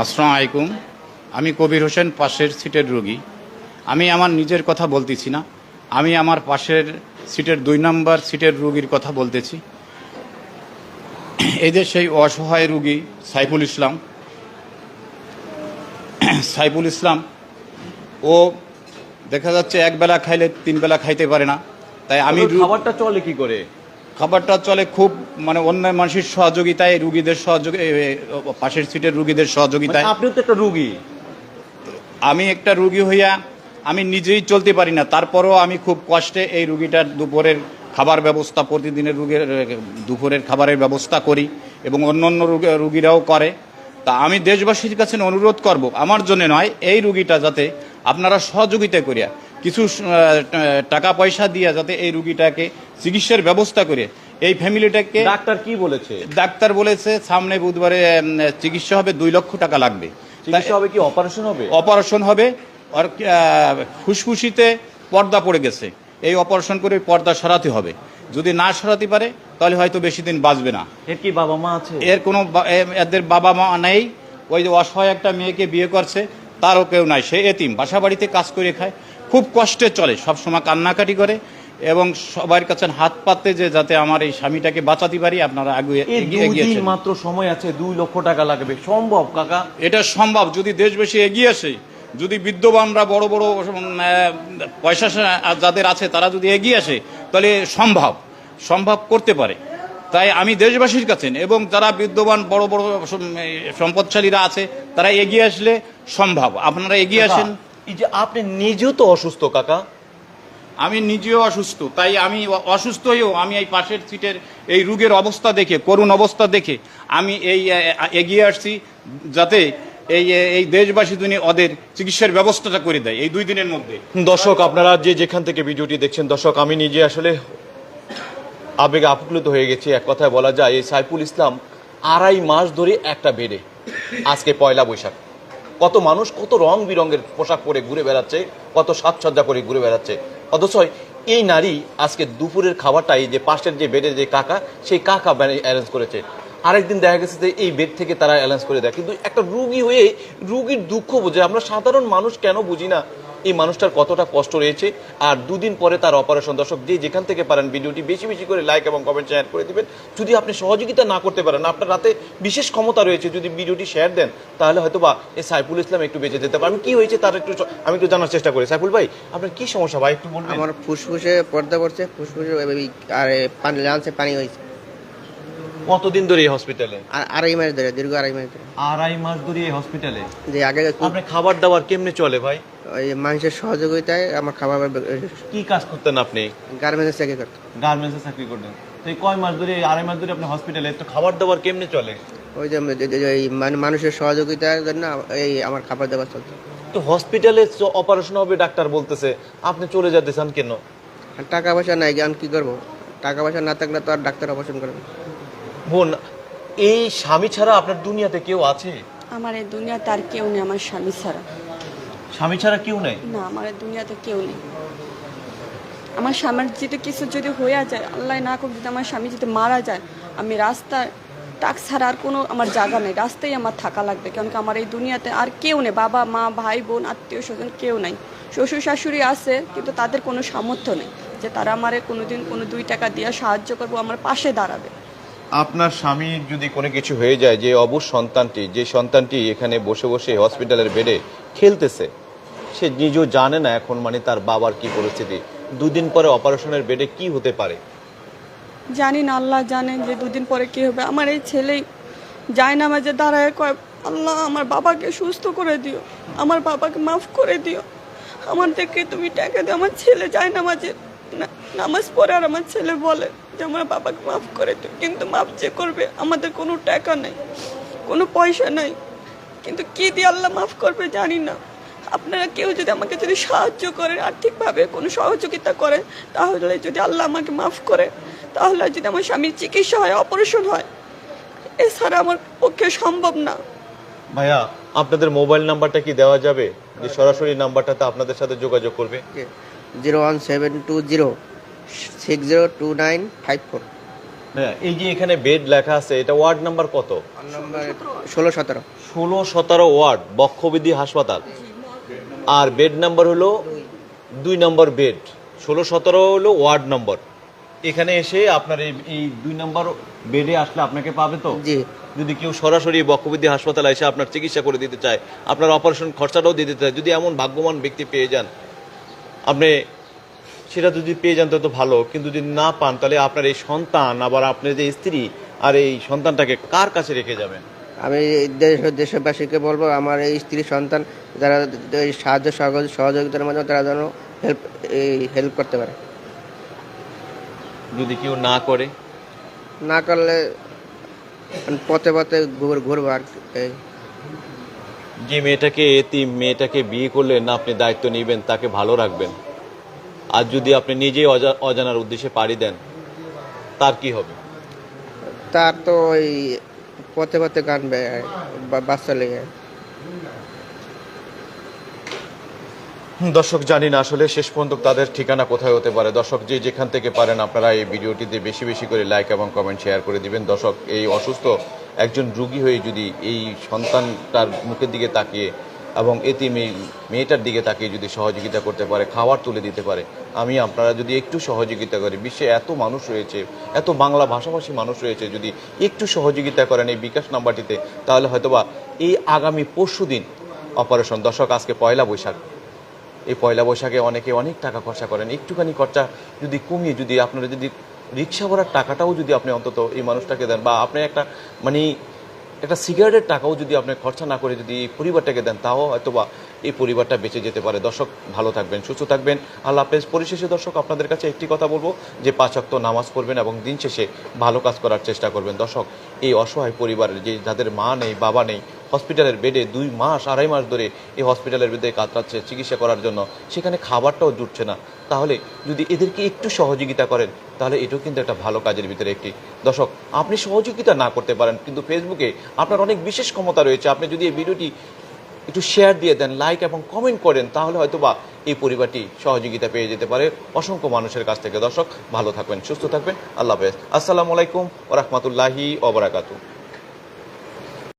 আসসালামু আলাইকুম। আমি কবির হোসেন পাশের সিটের রোগী। আমি আমার নিজের কথা বলতেছি না। আমি আমার পাশের সিটের দুই নম্বর সিটের রুগীর কথা বলতেছি। এই যে সেই অসহায় রুগী সাইফুল ইসলাম। সাইফুল ইসলাম ও দেখা যাচ্ছে এক বেলা খাইলে তিন বেলা খাইতে পারে না। তাই আমি আমি খাবারটা চলে কি করে? খাবারটা চলে খুব মানে অন্য মানুষের সহযোগিতায় রুগীদের সহযোগী পাশের সিটের রুগীদের সহযোগিতায়। মানে আপনিও তো একটা রুগী। আমি একটা রুগী হইয়া আমি নিজেই চলতে পারি না তারপরেও আমি খুব কষ্টে এই রুগীটার দুপুরের খাবার ব্যবস্থা প্রতিদিনের রুগীর দুপুরের খাবারের ব্যবস্থা করি এবং অন্য অন্য রুগী- রুগীরাও করে। তা আমি দেশবাসীর কাছে অনুরোধ করব আমার জন্য নয় এই রুগীটা যাতে আপনারা সহযোগিতা করিয়া কিছু টাকা পয়সা দিয়া যাতে এই রুগীটাকে চিকিৎসার ব্যবস্থা করে এই ফ্যামিলিটাকে ডাক্তার কি বলেছে? ডাক্তার বলেছে সামনে বুধবারে চিকিৎসা হবে দুই লক্ষ টাকা লাগবে। চিকিৎসা হবে কি অপারেশন হবে? অপারেশন হবে আর ফুসফুসিতে পর্দা পড়ে গেছে। এই অপারেশন করে পর্দা সরাতে হবে। যদি না সরাতে পারে তাহলে হয়তো বেশি দিন বাঁচবে না। এর কি বাবা মা আছে? এর কোনো এদের বাবা মা নেই। ওই যে অসহায় একটা মেয়েকে বিয়ে করছে তারও কেউ নাই। সে এতিম বাসা বাড়িতে কাজ করে খায় খুব কষ্টে চলে সবসময় কান্নাকাটি করে। এবং সবার কাছে হাত পাততে যে যাতে আমার এই স্বামীটাকে বাঁচাতে পারি আপনারা আগে এই এগিয়ে গিয়েছেন মাত্র সময় আছে দুই লক্ষ টাকা লাগবে। সম্ভব কাকা? এটা সম্ভব যদি দেশ বেশি এগিয়ে আসে যদি বিদ্যমানরা বড় বড় পয়সা যাদের আছে তারা যদি এগিয়ে আসে তাহলে সম্ভব সম্ভব করতে পারে। তাই আমি দেশবাসীর কাছে এবং যারা বিদ্যমান বড় বড় সম্পদশালীরা আছে তারা এগিয়ে আসলে সম্ভব। আপনারা এগিয়ে আসেন। এই যে আপনি নিজেও তো অসুস্থ কাকা। আমি নিজেও অসুস্থ, তাই আমি অসুস্থ হয়েও আমি এই পাশের সিটের এই রোগের অবস্থা দেখে, করুণ অবস্থা দেখে আমি এই এগিয়ে আসছি যাতে এই এই দেশবাসী দুনি ওদের চিকিৎসার ব্যবস্থাটা করে দেয় এই দুই দিনের মধ্যে। দর্শক, আপনারা যে যেখান থেকে ভিডিওটি দেখছেন, দর্শক, আমি নিজে আসলে আবেগে আপ্লুত হয়ে গেছি। এক কথায় বলা যায়, এই সাইফুল ইসলাম আড়াই মাস ধরে একটা বেডে, আজকে পয়লা বৈশাখ। কত মানুষ কত রং বিরঙের পোশাক পরে ঘুরে বেড়াচ্ছে, কত সাজসজ্জা করে ঘুরে বেড়াচ্ছে। অথচ এই নারী আজকে দুপুরের খাবারটাই যে পাশের যে বেডের যে কাকা, সেই কাকা অ্যারেঞ্জ করেছে। আরেকদিন দেখা গেছে যে এই বেড থেকে তারা অ্যারেঞ্জ করে দেয়। কিন্তু একটা রুগী হয়ে রুগীর দুঃখ বোঝে। আমরা সাধারণ মানুষ কেন বুঝি না? এই মানুষটার কতটা কষ্ট রয়েছে আর দুদিন পরে তার অপারেশন দর্শক যে যেখান থেকে পারেন ভিডিওটি বেশি বেশি করে লাইক এবং কমেন্ট শেয়ার করে দিবেন। যদি আপনি সহযোগিতা না করতে পারেন আপনার রাতে বিশেষ ক্ষমতা রয়েছে যদি ভিডিওটি শেয়ার দেন তাহলে হয়তো বা এই সাইফুল ইসলাম একটু বেঁচে যেতে পারেন কি হয়েছে তার একটু আমি একটু জানার চেষ্টা করি। সাইফুল ভাই আপনার কি সমস্যা ভাই? একটু বলবেন। আমার ফুসফুসে পর্দা পড়ছে ফুসফুসে আর পানি লাঞ্চে পানি হয়েছে। কতদিন ধরে এই হসপিটালে আর আড়াই মাস ধরে দীর্ঘ আড়াই মাস ধরে। আড়াই মাস ধরে এই হসপিটালে যে আগে খুব আপনি খাবার দাবার কেমনে চলে ভাই? ওই মানুষের সহযোগিতায় আমার খাবার কি কাজ করতেন আপনি? গার্মেন্টস চাকরি করতো গার্মেন্টসে চাকরি করতেন। তো এই কয় মাস ধরে আড়াই মাস ধরে আপনি হসপিটালে তো খাবার দাবার কেমনে চলে? ওই যে মান- মানুষের সহযোগিতার জন্য এই আমার খাবার দাবার চলতো। তো হসপিটালে অপারেশন হবে ডাক্তার বলতেছে আপনি চলে যেতে চান কেন? আর টাকা পয়সা নাই জ্ঞান কি করব? টাকা পয়সা না থাকলে তো আর ডাক্তার অপারেশন করবে। বোন এই স্বামী ছাড়া আপনার দুনিয়াতে কেউ আছে? আমার এই দুনিয়াতে আর কেউ নেই আমার স্বামী ছাড়া। স্বামী ছাড়া কেউ নেই? না আমার এই দুনিয়াতে কেউ নেই। আমার স্বামীর যদি কিছু যদি হয়ে যায় আল্লাহ না করুক যদি আমার স্বামী যদি মারা যায় আমি রাস্তায় টাক ছাড়া আর কোনো আমার জায়গা নেই রাস্তায় আমার থাকা লাগবে। কারণ কি আমার এই দুনিয়াতে আর কেউ নেই বাবা মা ভাই বোন আত্মীয় স্বজন কেউ নাই। শ্বশুর শাশুড়ি আছে কিন্তু তাদের কোনো সামর্থ্য নেই যে তারা আমারে কোনোদিন কোনো দুই টাকা দিয়ে সাহায্য করব আমার পাশে দাঁড়াবে। আপনার স্বামী যদি কোনো কিছু হয়ে যায় যে অবুজ সন্তানটি যে সন্তানটি এখানে বসে বসে হসপিটালের বেডে খেলতেছে সে নিজেও জানে না এখন মানে তার বাবার কি পরিস্থিতি। দুদিন পরে অপারেশনের বেডে কি হতে পারে? জানি না, আল্লাহ জানেন যে দুদিন পরে কি হবে। আমার এই ছেলেই যায় না মাঝে দাঁড়ায় কয়, আল্লাহ, আমার বাবাকে সুস্থ করে দিও, আমার বাবাকে মাফ করে দিও। আমার থেকে তুমি টাকা দিও, আমার ছেলে যায় না মাঝে নামাজ পড়ে আর আমার ছেলে বলে যে, আমার বাবাকে মাফ করে দিও। কিন্তু মাফ যে করবে, আমাদের কোনো টাকা নেই, কোনো পয়সা নাই। কিন্তু কি দিয়ে আল্লাহ মাফ করবে জানি না। আপনারা কেউ যদি আমাকে যদি সাহায্য করেন আর্থিকভাবে কোনো সহযোগিতা করেন তাহলে যদি আল্লাহ আমাকে মাফ করে তাহলে যদি আমার স্বামীর চিকিৎসা হয় অপারেশন হয় এছাড়া আমার পক্ষে সম্ভব না। ভাইয়া আপনাদের মোবাইল নাম্বারটা কি দেওয়া যাবে? যে সরাসরি নাম্বারটাতে আপনাদের সাথে যোগাযোগ করবে। Zero one seven two zero six zero two nine five four. হ্যাঁ এই যে এখানে বেড লেখা আছে এটা ওয়ার্ড নাম্বার কত? ষোলো সতেরো। ষোলো সতেরো ওয়ার্ড বক্ষবিধি হাসপাতাল। আর বেড নাম্বার হলো দুই নম্বর বেড ষোলো সতেরো হলো ওয়ার্ড নম্বর এখানে এসে আপনার এই দুই নম্বর বেডে আসলে আপনাকে পাবে তো? জি। যদি কেউ সরাসরি বক্ষবিদ্যা হাসপাতালে এসে আপনার চিকিৎসা করে দিতে চায় আপনার অপারেশন খরচাটাও দিয়ে দিতে চায় যদি এমন ভাগ্যবান ব্যক্তি পেয়ে যান আপনি সেটা যদি পেয়ে যান তো ভালো কিন্তু যদি না পান তাহলে আপনার এই সন্তান আবার আপনার যে স্ত্রী আর এই সন্তানটাকে কার কাছে রেখে যাবেন? আমি দেশ দেশবাসীকে বলব আমার এই স্ত্রী সন্তান যারা এই সাহায্য সহযোগ- সহযোগিতার মাধ্যমে তারা যেন হেল্প এই হেল্প করতে পারে। যদি কেউ না করে? না করলে পথে পথে ঘুর ঘুরবো আর যে মেয়েটাকে এতিম মেয়েটাকে বিয়ে করলেন আপনি দায়িত্ব নেবেন তাকে ভালো রাখবেন। আর যদি আপনি নিজেই অজা- অজানার উদ্দেশ্যে পাড়ি দেন তার কি হবে? তার তো ওই পথে পথে গান বাচ্চা লেগে। দর্শক, জানি না আসলে শেষ পর্যন্ত তাদের ঠিকানা কোথায় হতে পারে। দর্শক, যে যেখান থেকে পারেন আপনারা এই ভিডিওটিতে বেশি বেশি করে লাইক এবং কমেন্ট শেয়ার করে দিবেন। দর্শক, এই অসুস্থ একজন রুগী হয়ে যদি এই সন্তানটার মুখের দিকে তাকিয়ে এবং এতিম এই মেয়েটার দিকে তাকিয়ে যদি সহযোগিতা করতে পারে, খাবার তুলে দিতে পারে, আমি আপনারা যদি একটু সহযোগিতা করি, বিশ্বে এত মানুষ রয়েছে, এত বাংলা ভাষাভাষী মানুষ রয়েছে, যদি একটু সহযোগিতা করেন এই বিকাশ নাম্বারটিতে, তাহলে হয়তোবা এই আগামী পরশু দিন অপারেশন দর্শক, আজকে পয়লা বৈশাখ। এই পয়লা বৈশাখে অনেকে অনেক টাকা খরচা করেন, একটুখানি খরচা যদি কমিয়ে, যদি আপনারা যদি রিক্সা ভাড়ার টাকাটাও যদি আপনি অন্তত এই মানুষটাকে দেন, বা আপনি একটা মানে একটা সিগারেটের টাকাও যদি আপনি খরচা না করে যদি পরিবারটাকে দেন, তাও হয়তোবা এই পরিবারটা বেঁচে যেতে পারে। দর্শক, ভালো থাকবেন, সুস্থ থাকবেন। আল্লাহ হাফেজ। পরিশেষে দর্শক, আপনাদের কাছে একটি কথা বলব, যে পাঁচক্ত নামাজ পড়বেন এবং দিন শেষে ভালো কাজ করার চেষ্টা করবেন। দর্শক, এই অসহায় পরিবারের যে, যাদের মা নেই, বাবা নেই হসপিটালের বেডে দুই মাস, আড়াই মাস ধরে এই হসপিটালের বেডে কাতরাচ্ছে, চিকিৎসা করার জন্য। সেখানে খাবারটাও জুটছে না। তাহলে যদি এদেরকে একটু সহযোগিতা করেন, তাহলে এটাও কিন্তু একটা ভালো কাজের ভিতরে একটি। দর্শক, আপনি সহযোগিতা না করতে পারেন, কিন্তু ফেসবুকে আপনার অনেক বিশেষ ক্ষমতা রয়েছে। আপনি যদি এই ভিডিওটি একটু শেয়ার দিয়ে দেন লাইক এবং কমেন্ট করেন, তাহলে হয়তোবা এই পরিবারটি সহযোগিতা পেয়ে যেতে পারে অসংখ্য মানুষের কাছ থেকে। দর্শক, ভালো থাকবেন, সুস্থ থাকবেন। আল্লাহ হাফেজ। আসসালামু আলাইকুম ওরহমতুল্লাহি ওবরাকাতু